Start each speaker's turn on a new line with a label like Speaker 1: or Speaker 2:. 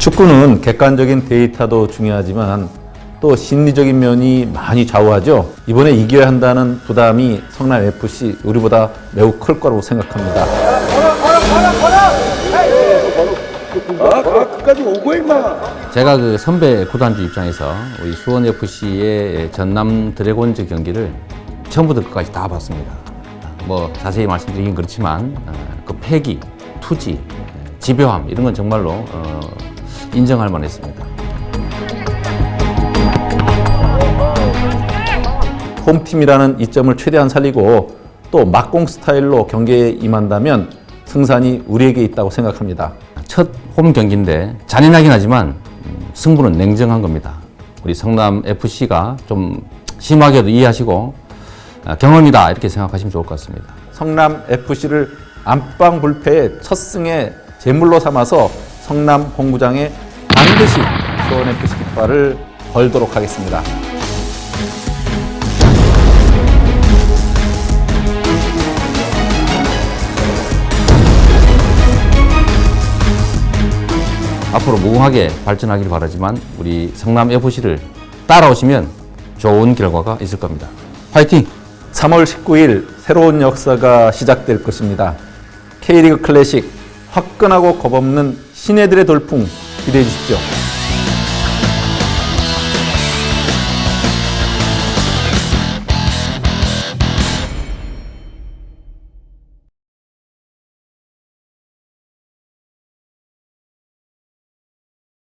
Speaker 1: 축구는 객관적인 데이터도 중요하지만 또 심리적인 면이 많이 좌우하죠. 이번에 이겨야 한다는 부담이 성남 FC 우리보다 매우 클 거라고 생각합니다.
Speaker 2: 제가 그 선배 구단주 입장에서 우리 수원 FC의 전남 드래곤즈 경기를 처음부터 끝까지 다 봤습니다. 뭐 자세히 말씀드리긴 그렇지만 어, 그 패기, 투지, 지배함 이런 건 정말로 어, 인정할 만했습니다.
Speaker 1: 홈팀이라는 이점을 최대한 살리고 또 막공 스타일로 경기에 임한다면 승산이 우리에게 있다고 생각합니다.
Speaker 2: 첫 홈 경기인데 잔인하긴 하지만 음, 승부는 냉정한 겁니다. 우리 성남 FC가 좀 심하게도 이해하시고 아, 경험이다 이렇게 생각하시면 좋을 것 같습니다.
Speaker 1: 성남 FC를 안방 불패의 첫 승의 제물로 삼아서 성남 홍구장에 반드시 수원 FC 깃발을 걸도록 하겠습니다.
Speaker 2: 앞으로 무궁하게 발전하길 바라지만 우리 성남 FC를 따라오시면 좋은 결과가 있을 겁니다. 화이팅!
Speaker 1: 3월 19일 새로운 역사가 시작될 것입니다. K리그 클래식 화끈하고 겁없는 신예들의 돌풍 기대해 주십시오.